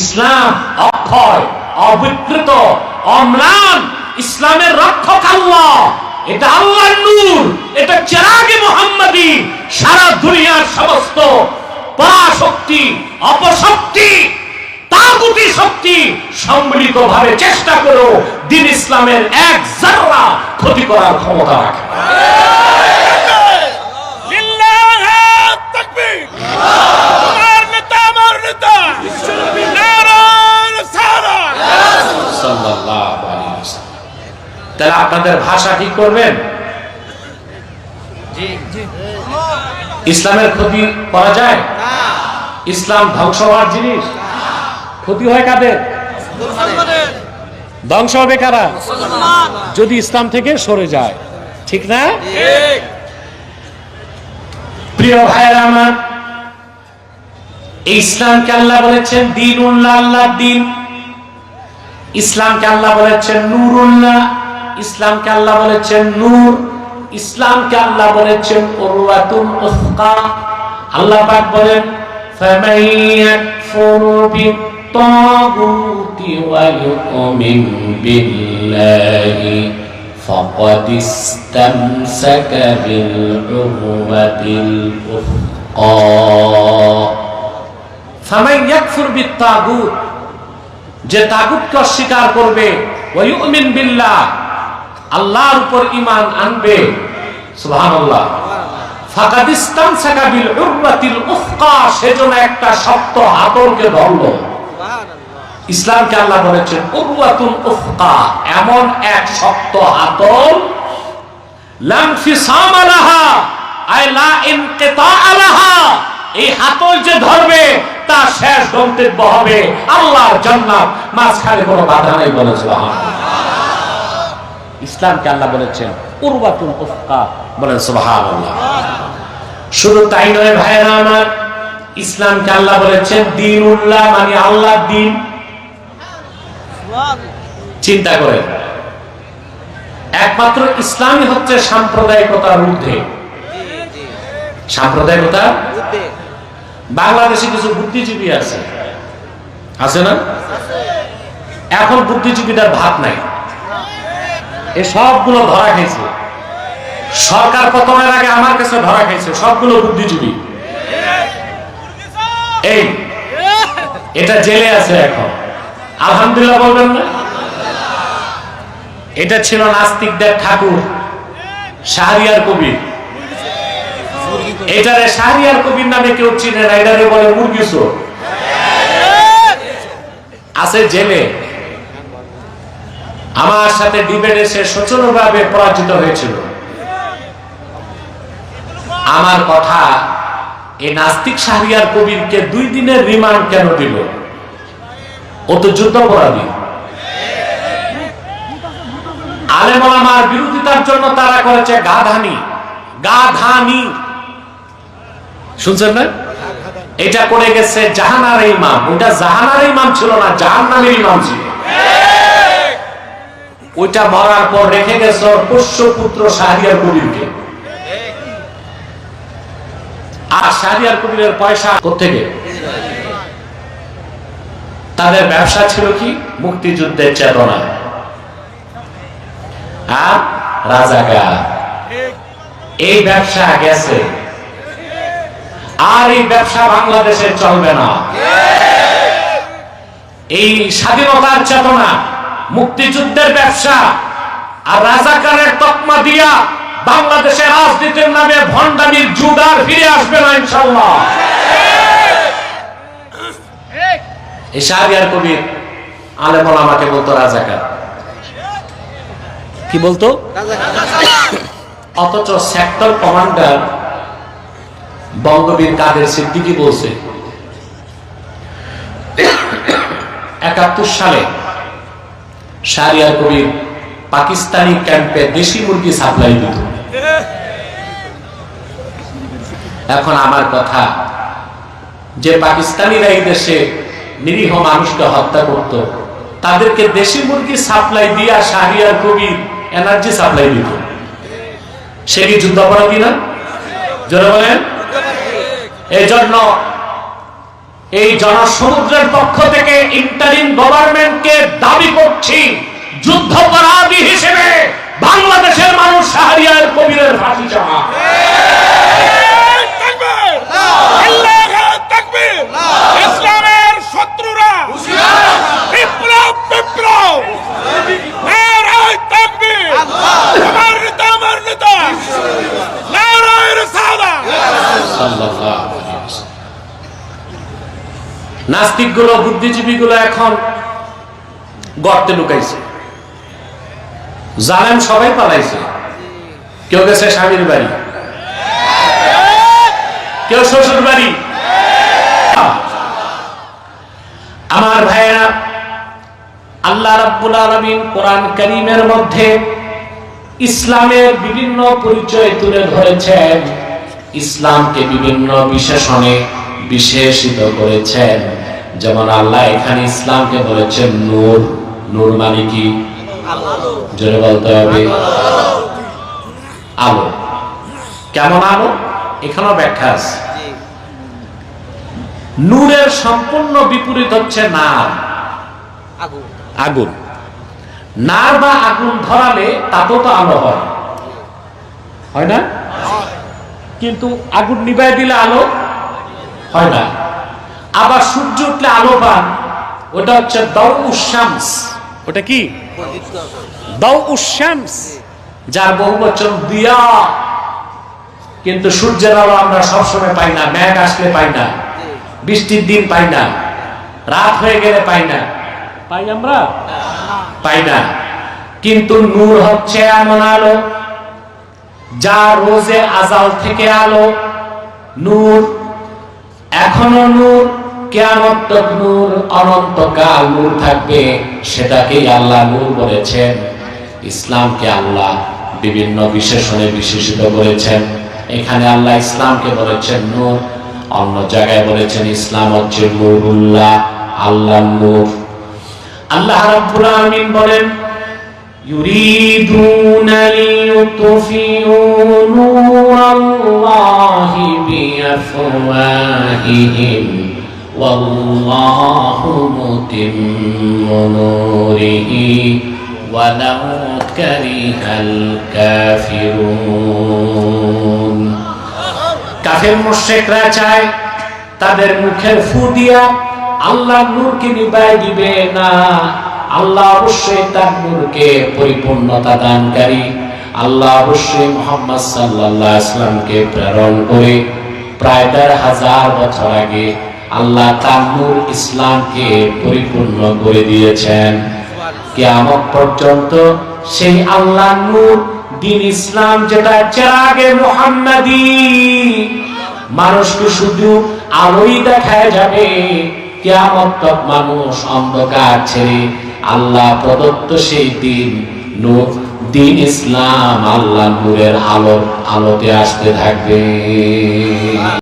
ইসলাম, অক্ষয়, অবিকৃত, অম্লান, ইসলামের রক্ষক আল্লাহ। এটা আল্লাহর নূর, এটা চেরাগে মোহাম্মদী, সারা দুনিয়ার সমস্ত পরাশক্তি, অপশক্তি, তাগুতি শক্তি সম্মিলিত ভাবে চেষ্টা করো দিন ইসলামের এক জাররা ক্ষতি করার ক্ষমতা রাখে। তাহলে আপনাদের ভাষা ঠিক করবেন? ইসলামের ক্ষতি করা যায়? ইসলাম ধ্বংস হওয়ার জিনিস? ক্ষতি হয় কাদের? ধ্বংস হবে কারা? যদি ইসলাম থেকে সরে যায়। ঠিক না? প্রিয় ভাইয়েরা আমার ইসলামকে আল্লাহ বলেছেন দিন উল্লাহ আল্লাহর দিন। ইসলামকে আল্লাহ বলেছেন নূরুল্লাহ। ইসলামকে আল্লাহ বলেছেন নূর, ইসলামকে আল্লাহ বলেছেন উরওয়াতুন উসকা। আল্লাহ পাক বলেন ফামাইয়াকফুর বিত্তাগুতি ওয়া ইউমিন বিল্লাহি, ফাকাদ ইসতামসাকা বিল উরওয়াতিল উসকা ফামাইয়াকফুর বিত্তাগুত, যে তাগুতকে অস্বীকার করবে ওয়া ইউমিন বিল্লাহ আল্লাহর উপর ঈমান আনবে। সুবহানাল্লাহ। উফকা সেজন্য একটা শক্ত হাতলকে ধরলো। ইসলামকে আল্লাহ বলেছেন উফকা এমন এক শক্ত হাতল। লাম ফিসাম লাহা আই লা ইনকিতা লাহা এই হাতল যে ধরবে তা শেষ গন্তব্য হবে আল্লাহর জান্নাত। মাঝখানে কোনো বাধা নেই বলে সুবহানাল্লাহ। ইসলামকে আল্লাহ বলেছেন উরওয়াতুল উফকা বলেন, সুবহানাল্লাহ। শুধু তাই নয় ভাইয়েরা আমার, ইসলামকে আল্লাহ বলেছেন দিন উল্লাহ মানে আল্লাহর দিন। চিন্তা করে একমাত্র ইসলামই হচ্ছে সাম্প্রদায়িকতার ঊর্ধ্বে। সাম্প্রদায়িকতা বাংলাদেশে কিছু বুদ্ধিজীবী আছে। আছে না? এখন বুদ্ধিজীবীদের ভাত নাই। এ সবগুলো ধরা খাইছে সরকার পতনের আগে আমার কাছে ধরা খাইছে সবগুলো বুদ্ধিজীবী। এই, এটা জেলে আছে এখন। আলহামদুলিল্লাহ বলবেন না? এটা ছিল নাস্তিকদের ঠাকুর, শাহরিয়ার কবির। এটারে শাহরিয়ার কবির নামে কেউ চিনে না, এটারে বলে মুরগি চোর। আছে জেলে। আমার সাথে ডিবেটে সে শোচনীয়ভাবে পরাজিত হয়েছিল। আমার কথা এই নাস্তিক শাহরিয়ার কবিরকে দুই দিনের রিমান্ড কেন দিল? ও তো যুদ্ধাপরাধী আলেমার বিরোধিতার জন্য তারা করেছে গাধানি। গাধানি। শুনছেন না? এটা করে গেছে জাহানার ইমাম। ওটা জাহানার ইমাম ছিল না, জাহান্নামের ইমাম ছিল। ওইটা মরার পর রেখে গেছে পোষ্য পুত্র শাহরিয়ার কবিরকে আর শাহরিয়ার কবিরের পয়সা কোথেকে তাদের ব্যবসা ছিল কি? মুক্তিযুদ্ধের চেতনা আর রাজাকার। এই ব্যবসা গেছে। আর এই ব্যবসা বাংলাদেশে চলবে না। এই স্বাধীনতার চেতনা মুক্তিযুদ্ধের ব্যবসা আর রাজাকারের তকমা দিয়া বাংলাদেশের রাজনীতির নামে ভণ্ডামির জুদার ফিরে আসবে না ইনশাল্লাহ এই শাহরিয়ার কবির আলেমল আমাকে বলতো রাজাকার। কি বলতো? অথচ সেক্টর কমান্ডার বঙ্গবীর কাদের সিদ্দিকি বলছে একাত্তর সালে শাহরিয়ার কবির পাকিস্তানি ক্যাম্পে দেশি মুরগি সাপ্লাই দিত। এখন আমার কথা, যে পাকিস্তানিরা এই দেশে নিরীহ মানুষকে হত্যা করত, তাদেরকে দেশি মুরগি সাপ্লাই দিয়া শাহরিয়ার কবির এনার্জি সাপ্লাই দিত। সে কি যুদ্ধাপরাধী না? জোরে বলেন। এই জন্য এই জনসমুদ্রের পক্ষ থেকে ইন্টারিম গভর্নমেন্টকে দাবি করছি? যুদ্ধপরাধী হিসেবে বাংলাদেশের মানুষ শাহরিয়ার কবিরের ফাঁসি চাওয়া তাকবীর আল্লাহু। তাকবীর ইসলামের শত্রুরা বিপ্লব বিপ্লব নারায়ে তাকবীর আমার নেতা আমার নেতা নারায়ে রিসালাত নাস্তিকগুলো বুদ্ধিজীবী গুলো এখন গর্তে লুকাইছে জালেম সবাই পালাইছে। কেউ গেছে স্বামীর বাড়ি। কেউ শ্বশুর বাড়ি। আমার ভাইয়েরা, আল্লাহ রাব্বুল আলামিন কোরআন কারীমের মধ্যে ইসলামের বিভিন্ন পরিচয় তুলে ধরেছেন। ইসলামকে বিভিন্ন বিশেষণে বিশেষিত করেছেন। যেমন আল্লাহ এখানে ইসলামকে বলেছেন নূর। নূর মানে কি? জোরে বলতে হবে। আলো। কেমন আলো? এখানেও ব্যাখ্যা আছে। নূরের সম্পূর্ণ বিপরীত হচ্ছে নার। আগুন। নার বা আগুন ধরালে তাতেও তো আলো হয়। হয় না? কিন্তু আগুন নিভাই দিলে আলো হয় না। আবার সূর্য উঠলে আলো পান। ওটা হচ্ছে দাউ শামস। ওটা কি? যার বহু বচন দিয়া। কিন্তু সূর্যের আলো আমরা সবসময় পাই না, মেঘ আসলে পাই না, বৃষ্টির দিন পাই না, রাত হয়ে গেলে পাই না। পাই আমরা? পাই না। কিন্তু নূর হচ্ছে এমন আলো, যা রোজে আজাল থেকে আলো। নূর, এখনও নূর কেমন নূর অনন্তকাল নূর থাকবে সেটাকেই আল্লাহ নূর বলেছেন ইসলামকে আল্লাহ বিভিন্ন বিশেষণে বিশেষিত করেছেন এখানে আল্লাহ ইসলামকে বলেছেন নূর অন্য জায়গায় বলেছেন ইসলাম হচ্ছে নূরুল্লাহ আল্লাহ নূর আল্লাহ রাব্বুল আলামিন বলেন يريدون ليطفئوا نور الله بأفواههم والله متم نوره ولو كره الكافرون কাফের মুশরিকরা চায় তাদের মুখের ফু দিয়া আল্লাহ নূরকে নিবাই দিবে না আল্লাহ অবশ্যই তার নূরকে পরিপূর্ণতা দানকারী আল্লাহ অবশ্যই মোহাম্মদ সাল্লাল্লাহু আলাইহি ইসলামকে প্রেরণ করে প্রায় দেড় হাজার বছর আগে আল্লাহ তার নূর ইসলামকে পরিপূর্ণ করে দিয়েছেন। কিয়ামত পর্যন্ত সেই আল্লাহ নূর, দিন ইসলাম যেটা চেরাগে মোহাম্মদী, মানুষকে শুধু আলোই দেখায় যাবে। কেয়ামত তক মানুষ অন্ধকার ছেড়ে আল্লাহ প্রদত্ত সেই দিন, নূর, দিন ইসলাম আল্লাহ নূরের আলো, আলোতে আসতে থাকবে।